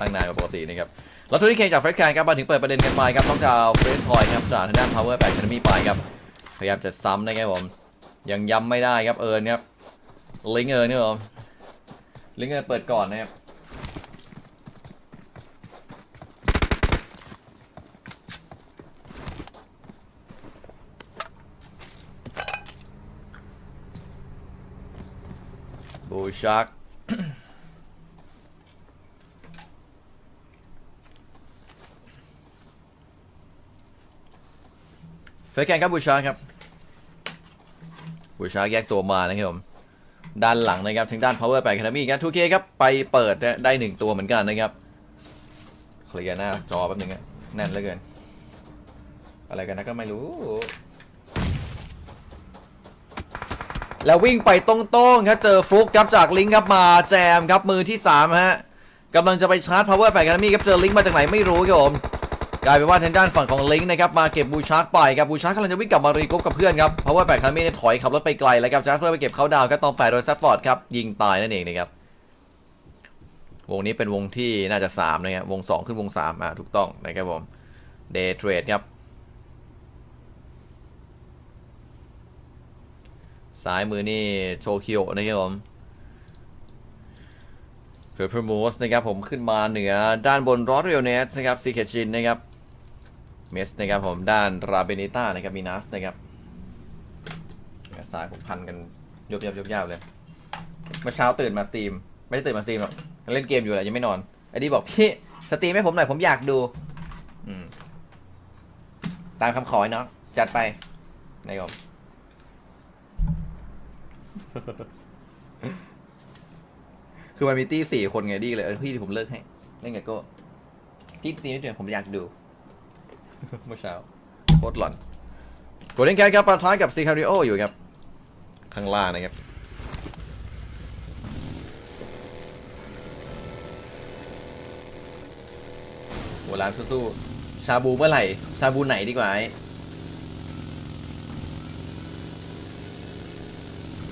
ตั้งนานกว่าปกตินะครับแล้วทุนที่เคจากเฟรดแคนครับมาถึงเปิดประเด็นกันไปครับต้องดาวเฟรดทอยครับจากทางด้าน power back academy ไปครับพยายามจะซ้ำนะครับผมยังย้ำไม่ได้ครับเอิร์นครับลิงเอิร์นนี่ผมลิงเอิร์นเปิดก่อนนะครับบูชัก เฟรดแกนครับบูชาร์ครับบูชาร์แยกตัวมานะครับผมด้านหลังนะครับทางด้าน power 8 academy ครับ 2K ครับไปเปิดได้หนึ่งตัวเหมือนกันนะครับเคลียร์หน้าจอแป๊บนึงอะแน่นเหลือเกิน อะไรกันนะก็ไม่รู้ แล้ววิ่งไปตรงๆครับเจอฟลุกครับจากลิงครับมาแจมครับมือที่3ฮะกำลังจะไปชาร์จ power 8 academy ครับเจอลิงมาจากไหนไม่รู้ครับผม กลายเป็นว่าทางด้านฝั่งของลิงก์นะครับมาเก็บบูชาร์กไปครับบูชาร์กกำลังจะวิ่งกลับมารีกรุ๊ปกับเพื่อนครับเพราะว่าแปดคันเม่เนี่ยถอยขับรถไปไกลแล้วครับจ้าเพื่อไปเก็บเขาดาวก็ตองแปดโดยซัฟฟอร์ดครับยิงตายนั่นเองนะครับวงนี้เป็นวงที่น่าจะ3นะครับวง 2 ขึ้นวง 3 อะถูกต้องนะครับผมเดย์เทรดครับ ซ้ายมือนี่โชคิโอนะครับผมเพอร์เพอร์มูสนะครับผมขึ้นมาเหนือด้านบนรอสเรียลเนสนะครับซีเคชินนะครับ เมสนะครับผมด้านราเบเนต้านะครับมีนัสนะครับสายผมพันกันยบยบยบยาวเลยเมื่อเช้าตื่นมาสตรีม ไม่ได้ตื่นมาสตรีมหรอกเล่นเกมอยู่แหละยังไม่นอนไอ้ดีบอกพี่สตรีมให้ผมหน่อยผมอยากดู อืม ตามคำขอเนาะจัดไปนายผมคือมันมีตี้สี่คนไงดีเลยเออพี่ที่ผมเลิกให้ เล่นกับโก็พี่ตีไม่เดือผมอยากดู เมื่อเช้าโคตรหลอนโกลเด้นแคทครับปะท้ายกับซีคาริโออยู่ครับ ข้างล่างนะครับโบราณสู้ๆชาบูเมื่อไหร่ ชาบูไหนดีกว่าไอ้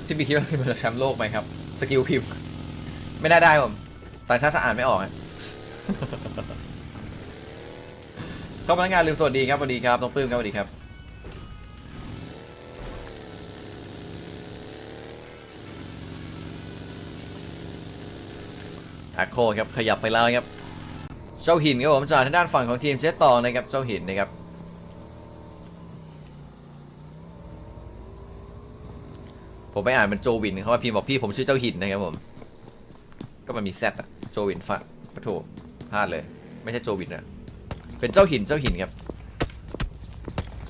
ที่มีคิดว่าเป็นแชมป์โลกไหมครับ สกิลพิมพ์ ไม่น่าได้ผมต่างชาติอ่านไม่ออกอะ ก็พนักงานลืมสวัสดีครับสวัสดีครับน้องปื้มครับสวัสดีครับอาโคครับขยับไปแล้วครับเจ้าหินครับผมจากทางด้านฝั่งของทีมเซตตองนะครับเจ้าหินนะครับผมไปอ่านเป็นโจวินเขาว่าพิมพ์บอกพี่ผมชื่อเจ้าหินนะครับผม ก็มันมีแซดอะโจวินฟัดปะโถพลาดเลย ไม่ใช่โจวินนะ เป็นเจ้าหินเจ้าหินครับ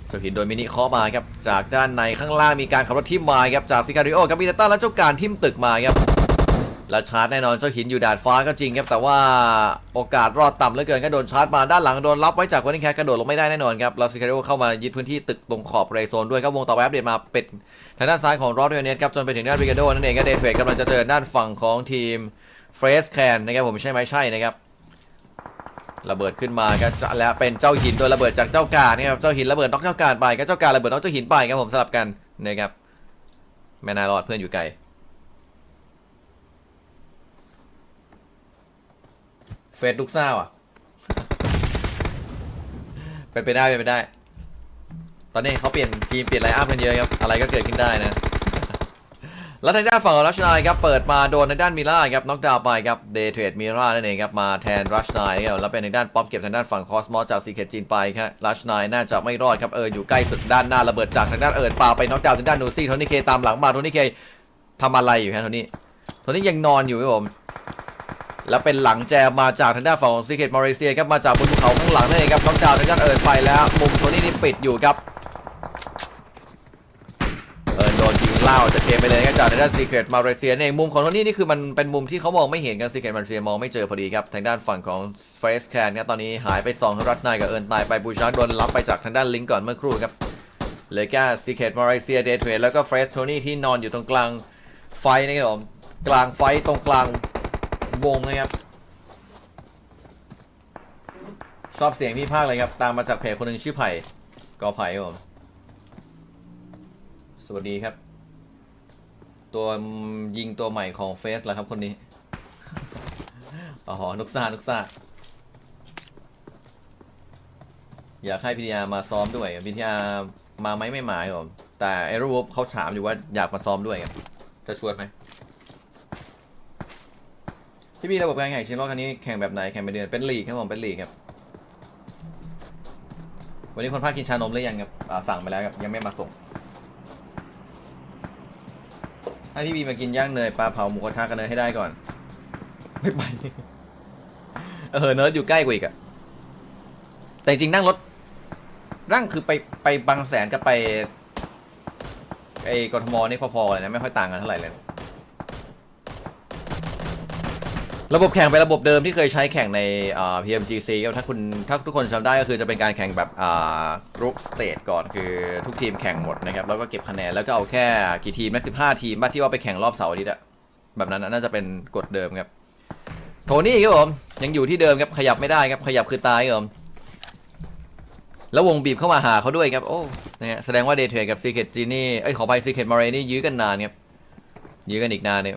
เจ้าหินโดยมินิเคาะมาครับ จากด้านในข้างล่างมีการขับรถทิมมาครับ จากซิการิโอกับมิเตต้าและเจ้าการทิมตึกมาครับและชาร์จแน่นอนเจ้าหินอยู่ดาดฟ้าก็จริงครับ แต่ว่าโอกาสรอดต่ำเหลือเกินก็โดนชาร์จมาด้านหลังโดนรับไว้จากวันนี้แคกระโดดลงไม่ได้แน่นอนครับแล้วซิการิโอเข้ามายึดพื้นที่ตึกตรงขอบเรโซนด้วยครับวงต่อไปอัปเดตมาเป็นทางด้านซ้ายของรอดเรเนสครับจนไปถึงด้านริกาโดนั่นเองก็เดทเฟกกำลังจะเจอด้านฝั่งของทีมเฟรสแคนนะครับผมใช่ไหมใช่นะครับ ระเบิดขึ้นมาก็จะแล้วเป็นเจ้าหินโดนระเบิดจากเจ้าการนะครับเจ้าหินระเบิดนอกเจ้าการไปก็เจ้าการระเบิดนอกเจ้าหินไปครับผมสลับกันนะครับแม่นารอดเพื่อนอยู่ไกลเฟสลูกซ่าอะเป็นไปได้เป็นไปได้ ตอนนี้เขาเปลี่ยนทีมเปลี่ยนไลน์อัพกันเยอะครับอะไรก็เกิดขึ้นได้นะ แล้วทางด้านฝั่งของรัชนายครับเปิดมาโดนทางด้านมิล่าครับน็อกดาวน์ไปครับเดย์เทรดมิล่านั่นเองครับมาแทนรัชนายครับแล้วเป็นทางด้านป๊อปเก็บทางด้านฝั่งคอสมอสจากซีเคจีนไปครับรัชนายน่าจะไม่รอดครับเอออยู่ใกล้สุดด้านหน้าระเบิดจากทางด้านเอิร์ดปาไปน็อกดาวน์ทางด้านนูซี่โทนี่เคตามหลังมาโทนี่เคทำอะไรอยู่ฮะโทนี่โทนี่ยังนอนอยู่ครับผมแล้วเป็นหลังแจมมาจากทางด้านฝั่งของซีเคทมาเลเซียครับมาจากบนภูเขาข้างหลังนั่นเองครับน็อกดาวน์ทางด้านเอิร์ดไปแล้วมุมโทนี่นี่ปิดอยู่ครับ เออโดนยิง เล่าจากเกมไปเลยก็จากทางด้านซีเครตมาเลเซียเนี่ยมุมของโทนี่นี่คือมันเป็นมุมที่เขามองไม่เห็นกันซีเครตมาเลเซียมองไม่เจอพอดีครับ ทางด้านฝั่งของเฟสแคนเนี่ยตอนนี้หายไป2ทั้งรัตนายกับเอิร์นตายไปบูชาร์ดโดนรับไปจากทางด้านลิงก์ก่อนเมื่อครู่ครับเหลยแค่ซีเครตมาเลเซียเดทเวทแล้วก็เฟสโทนี่ที่นอนอยู่ตรงกลางไฟนะครับผมกลางไฟตรงกลางวงนะครับชอบเสียงพี่ภาคเลยครับ ตามมาจากเพจคนหนึ่งชื่อไผ่กอไผ่ครับผม สวัสดีครับ ตัวยิงตัวใหม่ของเฟสแล้วครับคนนี้ อ๋อ นุกซ่า นุกซ่า อยากให้พีทีอามาซ้อมด้วยพีทีอามาไหมไม่มาครับแต่ไอรูปเขาถามอยู่ว่าอยากมาซ้อมด้วยครับ จะชวนไหมพี่บีระบบการแข่งชิงรอบครั้งนี้แข่งแบบไหน แข่งเป็นเดือน เป็นลีกครับผม เป็นลีกครับ วันนี้คนภาคกินชานมหรือยังครับสั่งไปแล้วครับ ยังไม่มาส่ง ให้พี่บีมากินย่างเนยปลาเผาหมูกระทะกันเนยให้ได้ก่อน ไม่ไป เออเนิร์ดอยู่ใกล้กว่าอีกอะแต่จริงนั่งรถ นั่งคือไปไปบางแสนกับไปไอ้กทมนี่พอๆเลยนะไม่ค่อยต่างกันเท่าไหร่เลย ระบบแข่งเป็นระบบเดิมที่เคยใช้แข่งในอ่า PMGC ครับถ้าคุณถ้าทุกคนจำได้ก็คือจะเป็นการแข่งแบบอ่ากรุ๊ปสเตจก่อนคือทุกทีมแข่งหมดนะครับแล้วก็เก็บคะแนนแล้วก็เอาแค่กี่ทีมนะสิบห้าทีมบ้าที่ว่าไปแข่งรอบเสาร์อาทิตย์อะแบบนั้นน่าจะเป็นกฎเดิมครับโทนี่ครับผมยังอยู่ที่เดิมครับขยับไม่ได้ครับขยับคือตายครับผมแล้ววงบีบเข้ามาหาเขาด้วยครับโอ้เนี่ยแสดงว่าเดย์เทรดกับซีเคทจีนี่เอ้ยขอไปซีเคทมาเรนี่ยื้อกันนานครับยื้อกันอีกนานเนี่ย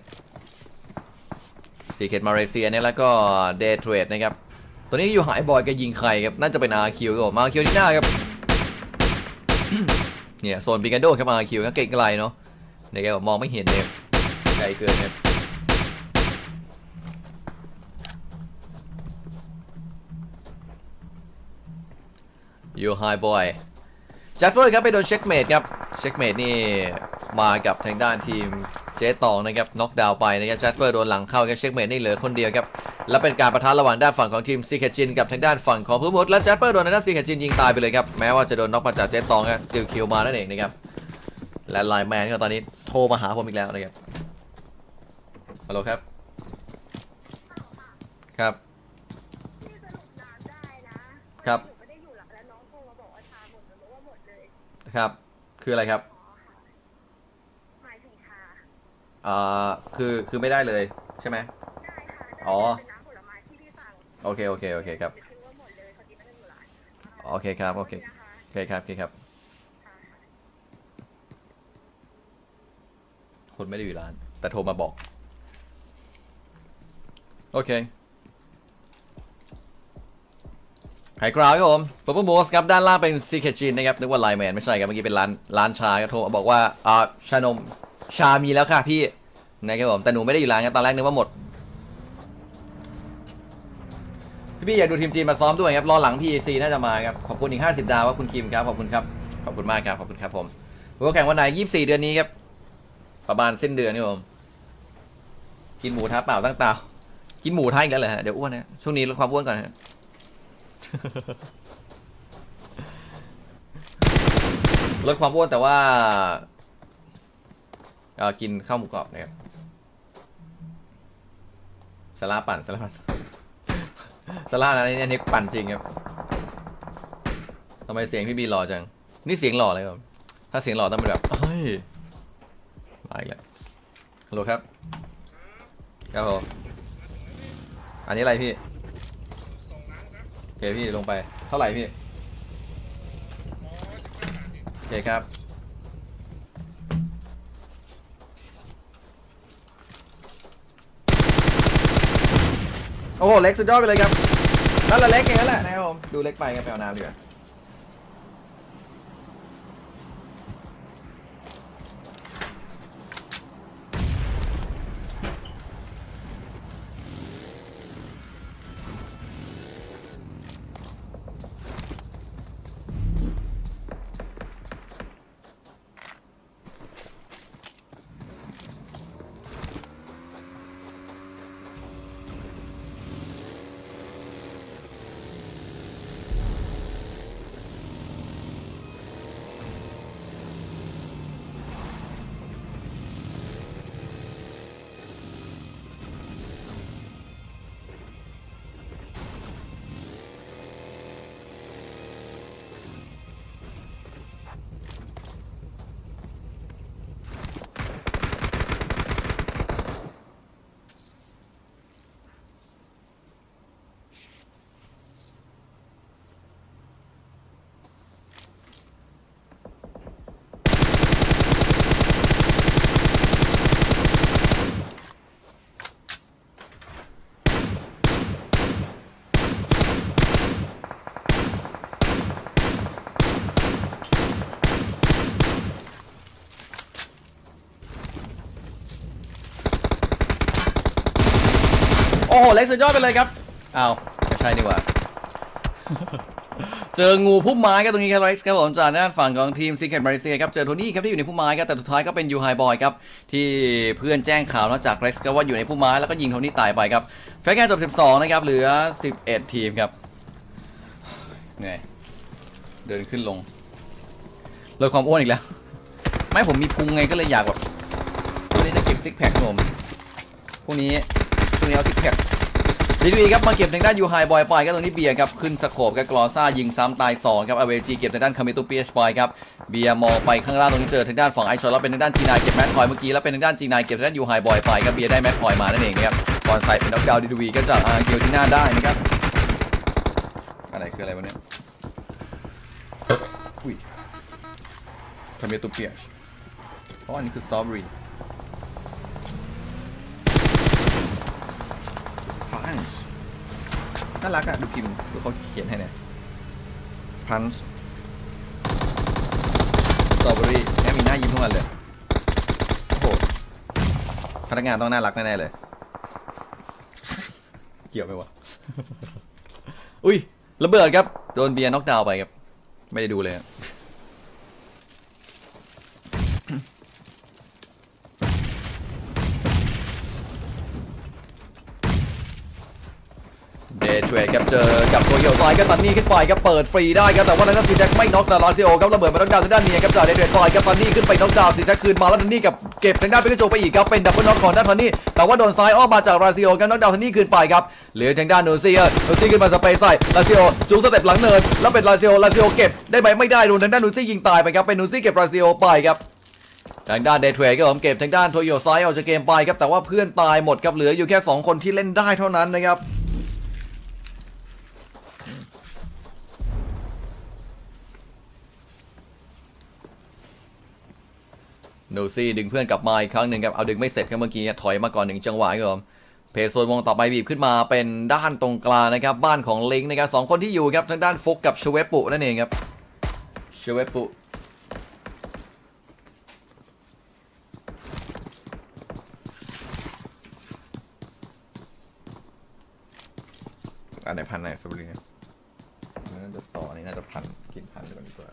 ซีเคทมาเลเซียเนี่ยแล้วก็เดย์เทรดนะครับตัวนี้อยู่หายบอยก็ยิงใครครับน่าจะเป็นอาร์คิวครับผมอาร์คิวที่หน้าครับเนี่ยโซนปิกันโดครับอาร์คิวก็เก่งไกลเนาะเนี่ยครับมองไม่เห็นเลยไกลเกินครับอยู่ไฮบอยแจ็คเฟอร์ครับไปโดนเช็คเมดครับเช็คเมดนี่มากับทางด้านทีม เจ๊ตองนะครับน็อกดาวน์ไปนะครับแจ็คเฟอร์โดนหลังเข้าครับเช็คเมดนี่เหลือคนเดียวครับและเป็นการประทะระหว่างด้านฝั่งของทีมซีเคจินกับทางด้านฝั่งของผู้มุดและแจ็คเฟอร์โดนทางด้านซีเคจินยิงตายไปเลยครับแม้ว่าจะโดนน็อกมาจากเจ๊ตองครับสติลคิวมานั่นเองนะครับและไลน์แมนก็ตอนนี้โทรมาหาผมอีกแล้วนะครับฮัลโหลครับครับพี่สรุปน้ำได้นะครับหนูไม่ได้อยู่หลักแล้วน้องโทรมาบอกว่าชาหมดหนูรู้ว่าหมดเลยครับ คืออะไรครับ อ๋อค่ะหมายถึงชา อ่าคือคือไม่ได้เลยใช่ไหม ได้ค่ะได้อ๋อเป็นน้ำผลไม้ที่พี่สั่งโอเคโอเคโอเคครับหนูคิดว่าหมดเลยพอดีไม่ได้อยู่ร้านโอเคครับโอเคนะคะ โอเคครับโอเคครับค่ะคนไม่ได้อยู่ร้าน แต่โทรมาบอก โอเคไฮกราวครับผมป u ป p ์ m o สครับ ด้านล่างเป็นซีเคจินนะครับนึกว่าไลแมนไม่ใช่ครับ เมื่อกี้เป็นร้าน ร้านชาครับโทรมาบอกว่า อ่า ชานม ชามีแล้วค่ะพี่นะครับผมแต่หนูไม่ได้อยู่ร้านครับตอนแรกนึกว่าหมด พี่พี่อยากดูทีมจีนมาซ้อมด้วยครับรอหลังพี่ซีน่าจะมาครับขอบคุณอีก 50 ดาวครับคุณคิมครับขอบคุณครับขอบคุณมากครับขอบคุณครับผมผมก็แข่งวันไหน24 เดือนนี้ครับ ประมาณสิ้นเดือนนี่ผมกินหมูท้าเปล่าตั้งเตากินหมูท้าอีกแล้วเหรอฮะเดี๋ยวอ้วนนะช่วงนี้ลดความอ้วนก่อนฮะลดความอ้วนแต่ว่า กินข้าวหมูกรอบนะครับสลาปั่นสลาปั่นสลานะนี่นี่ปั่นจริงครับทำไมเสียงพี่บีหล่อจัง นี่เสียงหล่อเลยครับ ถ้าเสียงหล่อต้องเป็นแบบเฮ้ยมาอีกแล้วฮัลโหลครับครับผมอันนี้อะไรพี่โอเคพี่ลงไป เท่าไหร่พี่โอเคครับ โอ้โหเล็กสุดยอดไปเลยครับนั่นแหละเล็กอย่างนั่นแหละนะครับผมดูเล็กไปครับไปเอาน้ำดีกว่า โอ้โห เล็กสุดยอดไปเลยครับเอาใช่นี่หว่า เจองูพุ่มไม้ครับตรงนี้ครับเล็กครับผมจากด้านฝั่งของทีมซีเคทมาริเซียครับเจอโทนี่ครับที่อยู่ในพุ่มไม้ครับแต่สุดท้ายก็เป็นยูไฮบอยครับที่เพื่อนแจ้งข่าวนอกจากเล็กซ์ก็ว่าอยู่ในพุ่มไม้แล้วก็ยิงโทนี่ตายไปครับแฟร์แกนจบ 12 นะครับเหลือ 11 ทีมครับเหนื่อยเดินขึ้นลงลดความอ้วนอีกแล้ว ไม่ผมมีพุงไงก็เลยอยากแบบพวกนี้จะเก็บซิกแพคผมพวกนี้ พวกนี้เอาซิกแพคดีดีครับมาเก็บทางด้านยูไฮบอยไปครับตรงนี้เบียร์ครับขึ้นสโคบกับกลอซ่ายิงซ้ำตาย2ครับอเวจีเก็บทางด้านคาเมตุเปียชไปครับเบียร์มองไปข้างล่างตรงนี้เจอทางด้านฝั่งไอชอนแล้วเป็นทางด้านจีนายเก็บแมทพอยเมื่อกี้แล้วเป็นทางด้านจีนายเก็บทางด้านยูไฮบอยไปครับเบียร์ได้แมทพอยมานั่นเองนะครับก่อนใส่เป็นน็อกดาวดีดีก็จากอาร์คิวที่หน้าได้นะครับอะไรคืออะไรวะเนี่ยอุ้ยคาเมตุเปียชเพราะอันนี้คือสตรอเบอรี่ฟัง น่ารักอะดูพิมพ์ดูเขาเขียนให้เนี่ยพันส์สตรอเบอรี่แม่มีหน้ายิ้มทุกวันเลยโอ้โหพนักงานต้องน่ารักแน่ๆเลย เกี่ยวไหมวะ อุ้ยระเบิดครับ โดนเบียร์น็อกดาวน์ไปครับ ไม่ได้ดูเลยอะ เดทครับเจอกับตัวเหี่ยวซ้ายครับตันนี่ขึ้นไปครับเปิดฟรีได้ครับแต่ว่านั้นซีแจ็คไม่น็อกแต่ลาซิโอครับระเบิดมาน็อกดาวน์ทางด้านนี้ครับจากเดทเทรดไปครับตันนี่ขึ้นไปน็อกดาวน์ซีแจ็คคืนมาแล้วตันนี่กับเก็บทางด้านเป็นกโจไปอีกครับเป็นดับเบิลน็อกของด้านตันนี่แต่ว่าโดนซ้ายอ้อมมาจากลาซิโอครับน็อกดาวน์ตันนี่คืนไปครับเหลือทางด้านโนซี่ครับโนซีขึ้นมาสเปซใส่ลาซิโอจูงสเต็ปหลังเนินแล้วเป็นลาซิโอลาซิโอเก็บได้ไหมไม่ได้โดนทางด้านโนซี่ยิงตายไปครับเป็นโนซี่เก็บลาซิโอไปครับทางด้านเดทเทรดก็ผมเก็บทางด้านโทโยไซออกจากเกมไปครับแต่ว่าเพื่อนตายหมดครับเหลืออยู่แค่ 2 คนที่เล่นได้เท่านั้นนะครับ โนซี่ดึงเพื่อนกลับมาอีกครั้งหนึ่งครับ เอาดึงไม่เสร็จครับเมื่อกี้ถอยมาก่อนหนึ่งจังหวะครับผมเพจโซนวงต่อไปบีบขึ้นมาเป็นด้านตรงกลางนะครับ บ้านของลิงนะครับสองคนที่อยู่ครับทางด้านฟุกกับชเวปุนั่นเองครับชเวปุอันไหนพันไหนสตรอเบรีเนี่ยอันน่าจะสตออันนี้น่าจะพันกินพันดีกว่าดีกว่า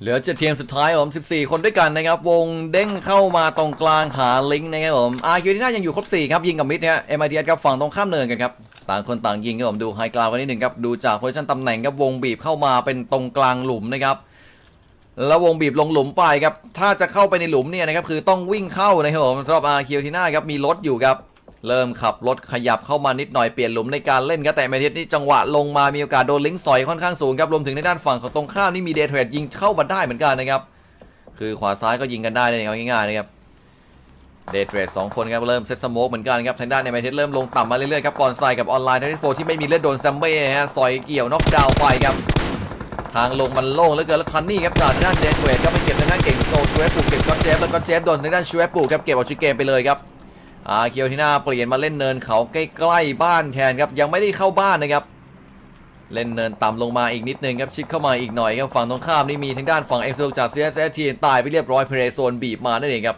เหลือเจ็ดทีมสุดท้ายผม 14 คนด้วยกันนะครับ วงเด้งเข้ามาตรงกลางหาลิงก์นะครับผมอาร์คิวที่น่ายังอยู่ครบ 4 ครับ ยิงกับมิดเนี่ยเอ็มไอเดียกับฝั่งตรงข้ามเนินกันครับ ต่างคนต่างยิงครับผมดูไฮกราวกันนิดหนึ่งครับ ดูจากโพซิชันตำแหน่งครับ วงบีบเข้ามาเป็นตรงกลางหลุมนะครับ แล้ววงบีบลงหลุมไปครับ ถ้าจะเข้าไปในหลุมเนี่ยนะครับคือต้องวิ่งเข้านะครับผมสำหรับอาร์คิวที่น่าครับมีรถอยู่ครับ เริ่มขับรถขยับเข้ามานิดหน่อยเปลี่ยนหลุมในการเล่นครับแต่เมเทสนี่จังหวะลงมามีโอกาสโดนลิงก์สอยค่อนข้างสูงครับรวมถึงในด้านฝั่งของตรงข้ามนี่มีเดทเทรดยิงเข้ามาได้เหมือนกันนะครับคือขวาซ้ายก็ยิงกันได้เลยเอาง่ายๆนะครับเดทเทรดสองคนครับเริ่มเซตสโมกเหมือนกันครับทางด้านในเมเทสเริ่มลงต่ำมาเรื่อยๆครับปอนไซกับออนไลน์ทที่โฟที่ไม่มีเลือดโดนแซมเบ้ฮะซอยเกี่ยวน็อกดาวไปครับทางลงมันโล่งเหลือเกินแล้วทันนี่ครับจากด้านเดนเวทก็ไปเก็บทางด้านเก่งโซชเวฟปูเก็บก็เจฟแล้วก็เจฟโดนทางด้านชเวฟปูครับเก็บออกชิเกมไปเลยครับ อาเคียวทีน่าเปลี่ยนมาเล่นเนินเขาใกล้ๆบ้านแทนครับยังไม่ได้เข้าบ้านนะครับ เล่นเนินต่ำลงมาอีกนิดนึงครับชิดเข้ามาอีกหน่อยครับฝั่งตรงข้ามนี่มีทางด้านฝั่งเอ็กซ์จากเซสเอทีตายไปเรียบร้อยเพรโซนบีบมานั่นเองครับ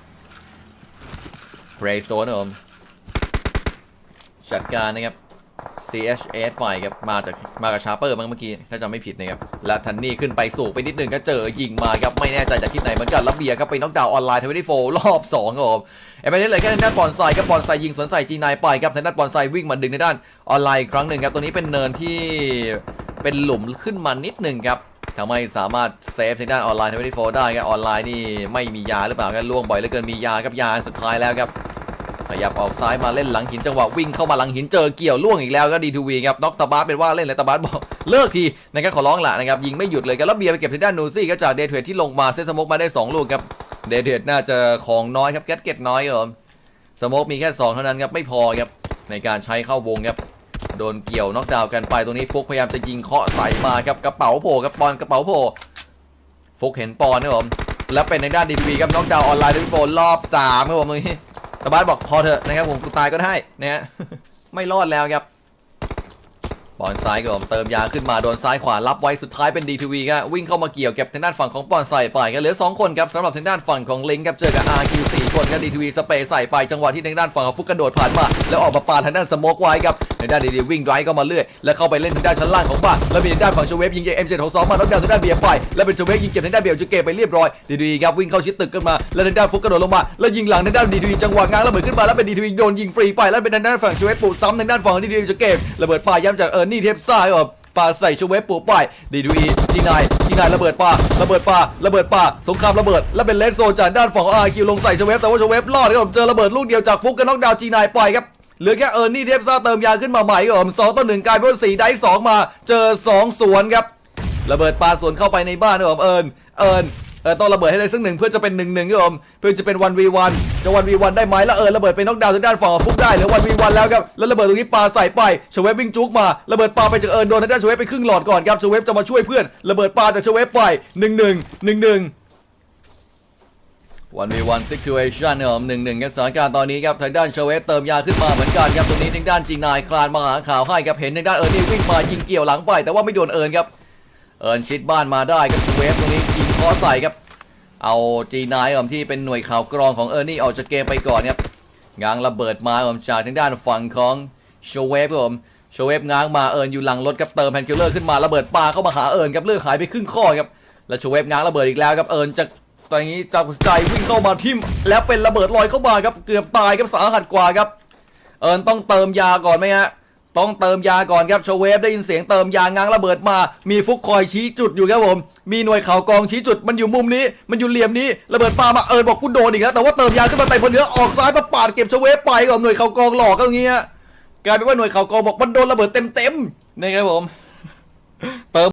เพรโซนครับผมจัดการนะครับ CHS ไปครับมาจากมากับชาร์เปอร์มั้งเมื่อกี้ถ้าจำไม่ผิดนะครับและทันนี่ขึ้นไปสูงไปนิดนึงก็เจอยิงมาครับไม่แน่ใจจากที่ไหนเหมือนกันแล้วเบียร์ก็ไปน็อกดาวน์ออนไลน์ทวีโฟรอบ2ครับผมเอ็มเอเลยแค่ทางด้านบอลไซครับบอลไซยิงสวนใส่จีนายไปครับทางด้านบอลไซวิ่งมาดึงในด้านออนไลน์ครั้งหนึ่งครับตัวนี้เป็นเนินที่เป็นหลุมขึ้นมานิดนึงครับทำให้สามารถเซฟทางด้านออนไลน์ทวีโฟได้ครับออนไลน์นี่ไม่มียาหรือเปล่าครับล่วงบ่อยเหลือเกินมียาครับยาสุดท้ายแล้วครับ ขยับออกซ้ายมาเล่นหลังหินจังหวะวิ่งเข้ามาหลังหินเจอเกี่ยวล่วงอีกแล้วก็ดีทูวีครับน็อกตาบาสเป็นว่าเล่นเลยตาบาสบอกเลิกทีนะครับขอร้องละนะครับยิงไม่หยุดเลยครับแล้วเบียร์ไปเก็บที่ด้านนูซี่ก็จากเดทเทรดที่ลงมาเซตสมกมาได้ 2 ลูกครับเดทเทรดน่าจะของน้อยครับแก๊สเก็ตน้อยครับผมสมกมีแค่ 2 เท่านั้นครับไม่พอครับในการใช้เข้าวงครับโดนเกี่ยวน็อกดาวน์กันไปตรงนี้ฟุกพยายามจะยิงเคาะใส่มาครับกระเป๋าโผล่ครับปอนกระเป๋าโผล่ฟุกเห็นปอนนะครับผมแล้วเป็นในด้านดีทีครับน็อกดาวน์ออนไลน์ด้วยโฟนรอบสามครับผมตรงนี้ ตาบาสบอกพอเถอะนะครับผมกูตายก็ได้นะฮะไม่รอดแล้วครับ บอลซ้ายก็ผมเติมยาขึ้นมาโดนซ้ายขวารับไว้สุดท้ายเป็น DTV ครับวิ่งเข้ามาเกี่ยวเก็บทางด้านฝั่งของปอนใส่ไปครับเหลือ 2 คนครับสำหรับทางด้านฝั่งของลิงครับเจอกับ RQ 4คนครับ DTV สเปรย์ใส่ไปจังหวะที่ทางด้านฝั่งของฟุกกระโดดผ่านมาแล้วออกมาปาทางด้านสโมกไว้ครับทางด้าน DTV วิ่งไรฟ์เข้ามาเรื่อยแล้วเข้าไปเล่นทางด้านชั้นล่างของบ้านแล้วมีทางด้านฝั่งชเวฟยิงเอ็มเจ็ดของสองมาแล้วดาวทางด้านเบียร์ไปแล้วเป็นชเวฟยิงเก็บทางด้านเบียร์จูเกไปเรียบร้อย DTV ครับวิ่งเข้าชิดตึกกันมาแล้วทางด้านฟุกกระโดดลงมาแล้วยิงหลังทางด้าน DTV จังหวะง้างระเบิดขึ้นมาแล้วเป็น DTV โดนยิงฟรีไปแล้วเป็นทางด้านฝั่งชเวฟปูซ้ำทางด้านฝั่งของ DTV จูเกระเบิดปลาย้ำจากเออร์นี่เทปซ่าครับปาใส่ชูเวฟปูป้ายดีดูอีจีนายจีนายระเบิดปาระเบิดปาระเบิดปาสงครามระเบิด แล้วเป็นเลนโซจากด้านฝั่งอาคิวลงใส่ชูเวฟแต่ว่าชูเวฟรอดครับผมเจอระเบิดลูกเดียวจากฟุกกันน็อกดาวจีนายไปครับเหลือแค่เออร์นี่เทปซ่าเติมยาขึ้นมาใหม่ครับผมสองต่อหนึ่งกลายเป็นสี่ได้สองมา เจอสองสวนครับ ระเบิดปาสวนเข้าไปในบ้านครับผมเอิญเอิญ เออต้องระเบิดให้ได้สักหนึ่งเพื่อจะเป็นหนึ่งหนึ่งครับผมเพื่อจะเป็นวันวีวันจะวันวีวันได้ไหมแล้วเออระเบิดเป็นน็อกดาวน์ทางด้านฝั่งฟุกได้เหลือวันวีวันแล้วครับแล้วระเบิดตรงนี้ปาใส่ไปชเวฟวิ่งจุกมาระเบิดปาไปจากเอิญโดนทางด้านชเวฟไปครึ่งหลอดก่อนครับชเวฟจะมาช่วยเพื่อนระเบิดปาจากชเวฟไปหนึ่งหนึ่งหนึ่งหนึ่งวันวีวันซิก u a t i o n ครับหนึ่งหนึ่งครับสถานการณ์ตอนนี้ครับทางด้านเชเวฟเติมยาขึ้นมาเหมือนกันครับตรงนี้ทางด้านจีนายคลานมาหาข่าวให้ครับเห็นทางด้านเอิร์นนี่วิ่งมายิงเกี่ยวหลังไป แต่ว่าไม่โดนเอิร์นครับ เอิร์นชิดบ้านมาได้ครับเชเวฟตรงนี้ยิงคอใส่ครับ เอาจีนายครับที่เป็นหน่วยข่าวกรองของเอิร์นนี่ออกจากเกมไปก่อนครับง้างระเบิดมาครับจากทางด้านฝั่งของเชเวฟครับผมเชเวฟง้างมาเอิร์นอยู่หลังรถครับเติมแพนคิลเลอร์ขึ้นมาระเบิดปาเข้ามาหาเอิร์นครับเลือดหายไปครึ่งข้อครับแล้วเชเวฟง้างระเบิดอีกแล้วครับเอิร์นจะตอนนี้จับใจวิ่งเข้ามาทิ่มแล้วเป็นระเบิดลอยเข้ามาครับเกือบตายครับสาหัสกว่าครับ เอิญต้องเติมยาก่อนไหมฮะ ต้องเติมยาก่อนครับชเวฟได้ยินเสียงเติมยาง้างระเบิดมา มีฟุกคอยชี้จุดอยู่ครับผม มีหน่วยข่าวกองชี้จุดมันอยู่มุมนี้ มันอยู่เหลี่ยมนี้ระเบิดปามาเอิญบอกกูโดนอีกแล้วแต่ว่าเติมยาขึ้นมาเต็มพอเนื้อออกซ้ายมาปาดเก็บชเวฟไปกับหน่วยข่าวกองหลอกก็อย่างเงี้ยกลายเป็นว่าหน่วยข่าวกองบอกมันโดนระเบิดเต็มๆนี่ครับผมเติม